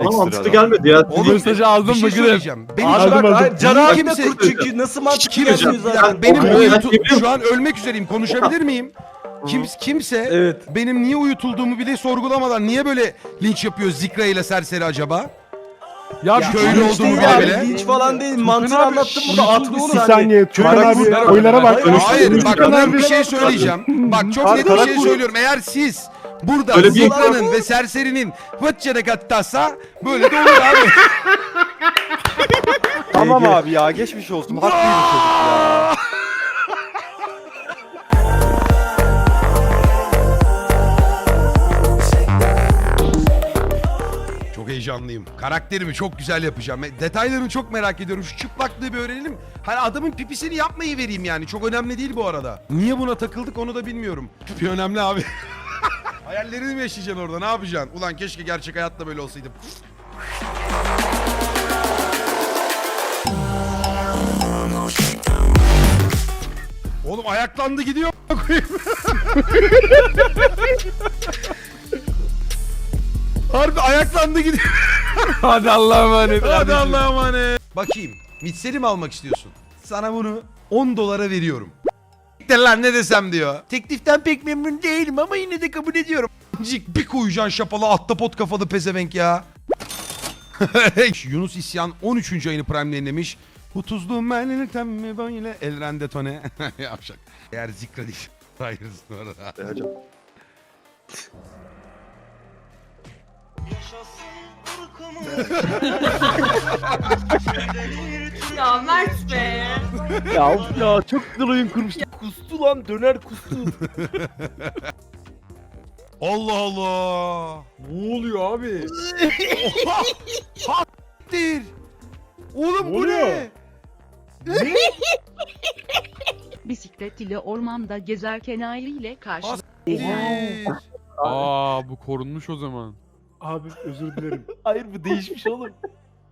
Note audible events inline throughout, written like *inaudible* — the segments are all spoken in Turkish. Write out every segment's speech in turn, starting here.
Ama Ekstra mantıklı gelmedi ya. O mesajı aldın mı Gülüm? söyleyeceğim. Benim an bak hayır, Can Niye kimse- kurt çünkü nasıl mantıklı Kim Bir zaten. benim uyutu- yapıyor. şu an ölmek üzereyim. Konuşabilir miyim? Kim, kimse Evet. benim niye uyutulduğumu bile sorgulamadan niye böyle linç yapıyor Zikra ile Serseri acaba? Ya, Ya bir- köylü Linç olduğumu değil bile abi, bile. Linç falan değil. Mantığını abi, anlattım burada uyutuldu 60 oğlum. Bir saniye. saniye Turan abi oylara bak. Hayır, Hayır bak Turan ben bir şey söyleyeceğim. Bak çok net bir şey söylüyorum. Eğer siz burada Öyle bir- Zikra'nın ve Serseri'nin vıtçere kattasa böyle de olur abi. *laughs* Tamam abi ya geçmiş olsun. Haklıymış çocuk ya. Çok heyecanlıyım. Karakterimi çok güzel yapacağım. E, Detaylarını çok merak ediyorum. Şu çıplaklığı bir öğrenelim. Hani adamın pipisini yapmayı vereyim yani. Çok önemli değil bu arada. Niye buna takıldık onu da bilmiyorum. Pipi önemli abi. *laughs* Hayallerini mi yaşayacaksın orada? Ne yapacaksın? Ulan keşke gerçek hayatta böyle olsaydım. Oğlum ayaklandı gidiyor. *laughs* Harbi ayaklandı gidiyor. Hadi Allah'a emanet. Hadi Allah'a emanet. Bakayım. Mitseli mi almak istiyorsun? Sana bunu 10 dolara veriyorum. Lan ne desem diyor. Tekliften pek memnun değilim ama yine de kabul ediyorum. Cik bir koyacaksın şapalı ahtapot kafalı pezevenk ya. *laughs* Yunus İsyan 13. ayını Prime yayınlamış. Bu tuzlu menlikten mi böyle elren detone. *laughs* Yavşak. Eğer zikra değil. *laughs* Hayırsın orada. E, hocam. Ya Mert be. Ya ya çok güzel oyun kurmuştu. Kustu lan döner kustu. *laughs* Allah Allah. ne oluyor abi? Dir. Oğlum bu oluyor? ne? Bisiklet ile ormanda gezerken aileyle karşı. Dir. Aa bu korunmuş o zaman. Abi özür dilerim. Hayır bu değişmiş oğlum.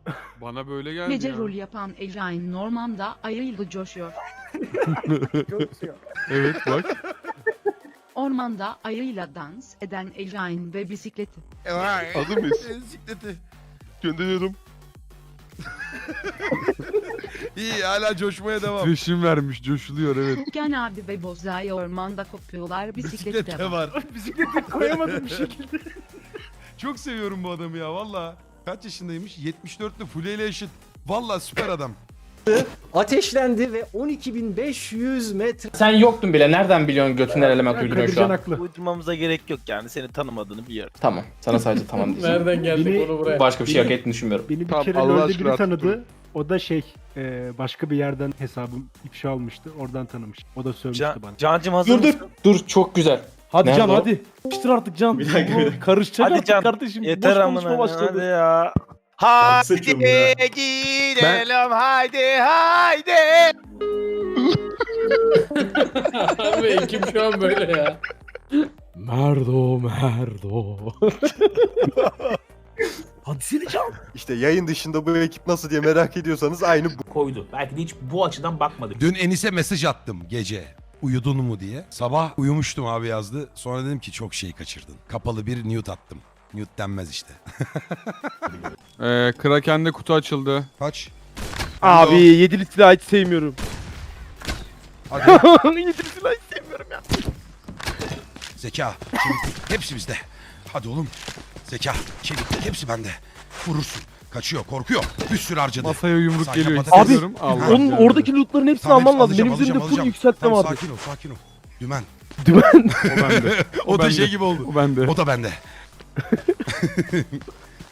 *laughs* Bana böyle geldi Gece ya. rol yapan Ejrain ormanda ayıyla coşuyor. *laughs* Evet bak. Ormanda ayıyla dans eden Ejrain ve bisikleti. Hazır mıyız? *laughs* Bisikleti. Gönderiyorum. İyi hala coşmaya devam. Titreşim vermiş coşuluyor evet. Ken abi ve Bozay ormanda kopuyorlar bisiklette Bisiklette var. var. Bisikleti koyamadım bir şekilde. Çok seviyorum bu adamı ya valla. Kaç yaşındaymış? 74'lü fuleyle eşit. Valla süper adam. Ateşlendi ve 12.500 metre. Sen yoktun bile. Nereden biliyorsun götünden element uyduruyor şu Kadircan an? haklı. Uydurmamıza gerek yok yani seni tanımadığını biliyorum. Tamam. Sana sadece tamam diyeceğim. Nereden geldik Beni- onu buraya? Başka bir şey hak ettiğini düşünmüyorum. Beni bir Tamam, kere Allah LoL'de aşkına biri tanıdı. O da şey e, başka bir yerden hesabım ifşa almıştı. Oradan tanımış. O da sövmüştü Can, bana. Cancım hazır Dur dur. mısın? Dur çok güzel. Hadi Nerede Can o? hadi. Yapıştır artık Can. Bir dakika, bir dakika. Karışacak Hadi artık Can. kardeşim. Yeter Boş konuşma amına başladı. hadi ya. Haydi ediyorum ya. gidelim haydi haydi. Abi ekip şu an böyle ya. Merdo merdo. *laughs* Hadi seni Can. İşte yayın dışında bu ekip nasıl diye merak ediyorsanız aynı bu. Koydu. Belki de hiç bu açıdan bakmadık. Dün Enis'e mesaj attım gece. Uyudun mu diye. Sabah uyumuştum abi yazdı. Sonra dedim ki çok şey kaçırdın. Kapalı bir nude attım. Nude denmez işte. *laughs* Ee, Kraken'de kutu açıldı. Kaç? Abi yedili silah hiç sevmiyorum. Hadi. yedili silah hiç sevmiyorum ya. Zeka. Çevik. Hepsi bizde. Hadi oğlum. Zeka. Çevik. Hepsi bende. Vurursun. Kaçıyor. Korkuyor. Bir sürü harcadı. Masaya yumruk Sen geliyor. Abi, Allah Onun canım. oradaki lootların hepsini Tamam, alman lazım. alacağım, Benim üzerimde alacağım, full alacağım. yükseltmem Tamam, abi. Sakin ol. Sakin ol. Dümen. Dümen. *laughs* O bende. O, O da bende. şey gibi oldu. O bende. O da bende. *laughs*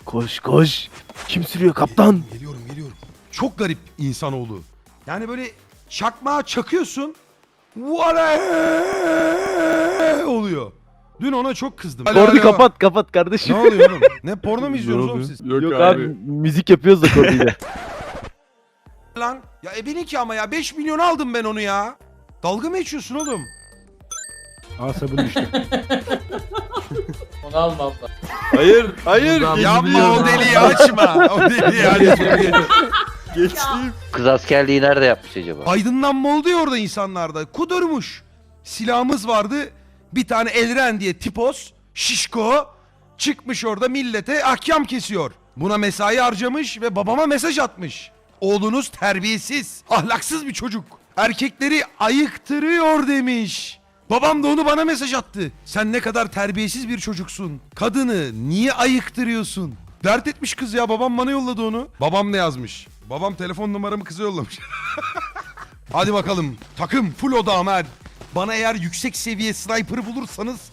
Koş koş. Kim sürüyor kaptan? Geliyorum geliyorum. Çok garip insanoğlu. Yani böyle çakmağa çakıyorsun. Vale oluyor. Dün ona çok kızdım. Alo, Kordi alo. kapat kapat kardeşim. Ne oluyor oğlum? Ne *laughs* porno mu izliyorsunuz oğlum siz? Yok, Yok abi. abi müzik yapıyoruz da Kordi'yle. *laughs* Lan ya ebenin ki ama ya 5 milyon aldım ben onu ya. Dalga mı geçiyorsun oğlum? Asabın düştü. Onu alma abla. Hayır, hayır. Yapma o deliği açma. O deliği açma. Geçtiğim. Kız askerliği nerede yapmış acaba? Aydınlanma oldu ya orada insanlarda. Kudurmuş. Silahımız vardı. Bir tane Elren diye tipos, şişko çıkmış orada millete ahkam kesiyor. Buna mesai harcamış ve babama mesaj atmış. Oğlunuz terbiyesiz, ahlaksız bir çocuk. Erkekleri ayıktırıyor demiş. Babam da onu bana mesaj attı. Sen ne kadar terbiyesiz bir çocuksun. Kadını niye ayıktırıyorsun? Dert etmiş kız ya babam bana yolladı onu. Babam ne yazmış? Babam telefon numaramı kıza yollamış. *laughs* Hadi bakalım takım full odağım her. Bana eğer yüksek seviye sniper bulursanız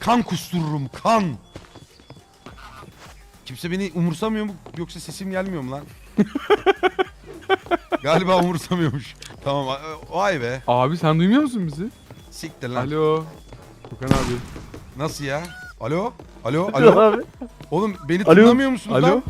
kan kustururum kan. Kimse beni umursamıyor mu yoksa sesim gelmiyor mu lan? *laughs* Galiba umursamıyormuş. Tamam a- vay be. Abi sen duymuyor musun bizi? Siktir lan. Alo. Furkan abi. Nasıl ya? Alo? Alo? *laughs* Alo? abi. Oğlum beni Alo? tınlamıyor musunuz Alo. lan?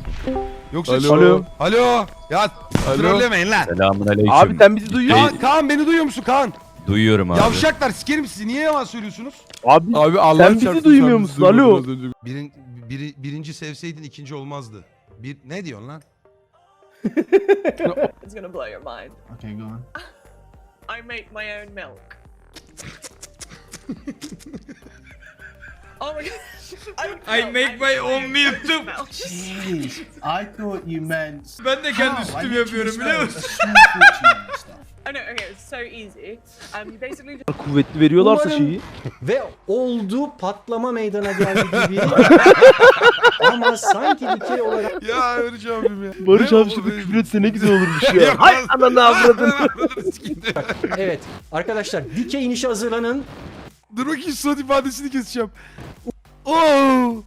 Yoksa Alo. Alo. Alo? Ya Alo. trollemeyin lan. Selamun aleyküm. Abi sen bizi duyuyor musun? Kaan, Kaan beni duyuyor musun Kaan? Duyuyorum abi. Yavşaklar sikerim sizi. Niye yalan söylüyorsunuz? Abi, Abi Allah Sen bizi duymuyor musun? Alo. Birin, biri, birinci sevseydin ikinci olmazdı. Bir, ne diyorsun lan? *laughs* It's gonna blow your mind. Okay, go on. I make my own milk. oh my god. I, make my own milk too. *laughs* Jeez, I thought you meant... Ben de kendi sütümü yapıyorum biliyor musun? Know, okay, it's so easy. Um, you basically just *laughs* kuvvetli veriyorlarsa Umarım- şeyi. Ve oldu patlama meydana geldi gibi. *laughs* Ama sanki dikey olarak Ya Barış abim ya. Barış Ne abi benim? küfür etse ne güzel olurmuş ya. *laughs* Hay ananı avradın. Sikeyim. evet arkadaşlar dikey inişe hazırlanın. Dur bakayım surat ifadesini keseceğim. Oo.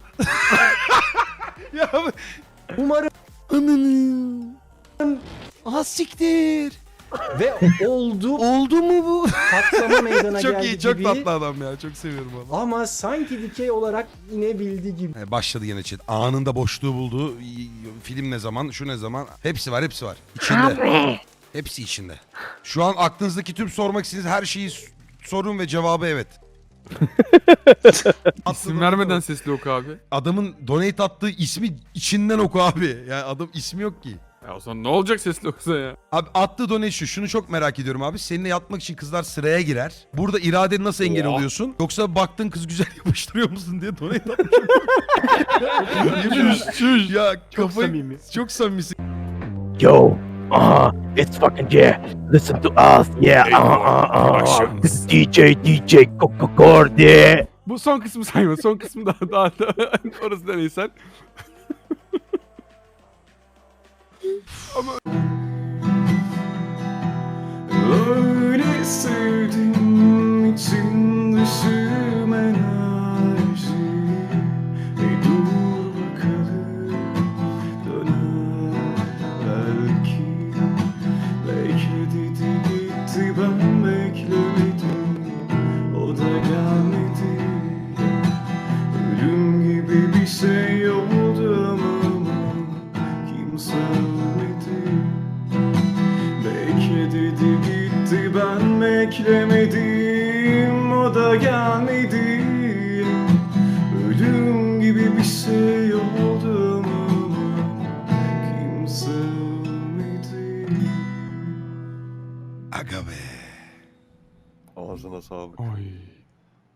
ya Umarım Ah siktir. Ve oldu Oldu mu bu? patlama meydana çok geldi iyi, çok gibi. tatlı adam ya. Çok seviyorum onu. Ama sanki dikey olarak inebildi gibi. Başladı yine chat. Anında boşluğu buldu. Y- Film ne zaman, şu ne zaman. Hepsi var, hepsi var. İçinde. hepsi içinde. Şu an aklınızdaki tüm sormak istediğiniz her şeyi s- sorun ve cevabı evet. *laughs* İsim vermeden sesli oku abi. Adamın donate attığı ismi içinden oku abi. Yani adam ismi yok ki. Ya o zaman ne olacak sesli okusa ya? Abi attığı donate şu. Şunu çok merak ediyorum abi. Seninle yatmak için kızlar sıraya girer. Burada iradeni nasıl engel Oha. oluyorsun? Yoksa baktın kız güzel *laughs* yapıştırıyor musun diye donate atmış. Çüş çüş. Ya Çok kafayı... samimi. Çok samimisin. Yo. Aha, it's fucking yeah. Listen to us, yeah. Uh, uh, uh. This is DJ, DJ Coco Cordy. Bu son kısmı sayma. Son kısmı daha daha, daha orası da neyse. Öyle sevdim için dışım enerji. E dur bakalım döner belki. Bekledi gitti ben beklemedim. O da gelmedi. Ölüm gibi bir şey oldu Ölüm gibi bir şey oldu ama kimse ölmedi Aga be. Ağzına sağlık. Oy.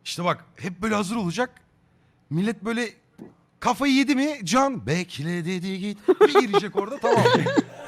İşte bak hep böyle hazır olacak. Millet böyle kafayı yedi mi can bekle dedi git. Bir girecek orada tamam. *laughs*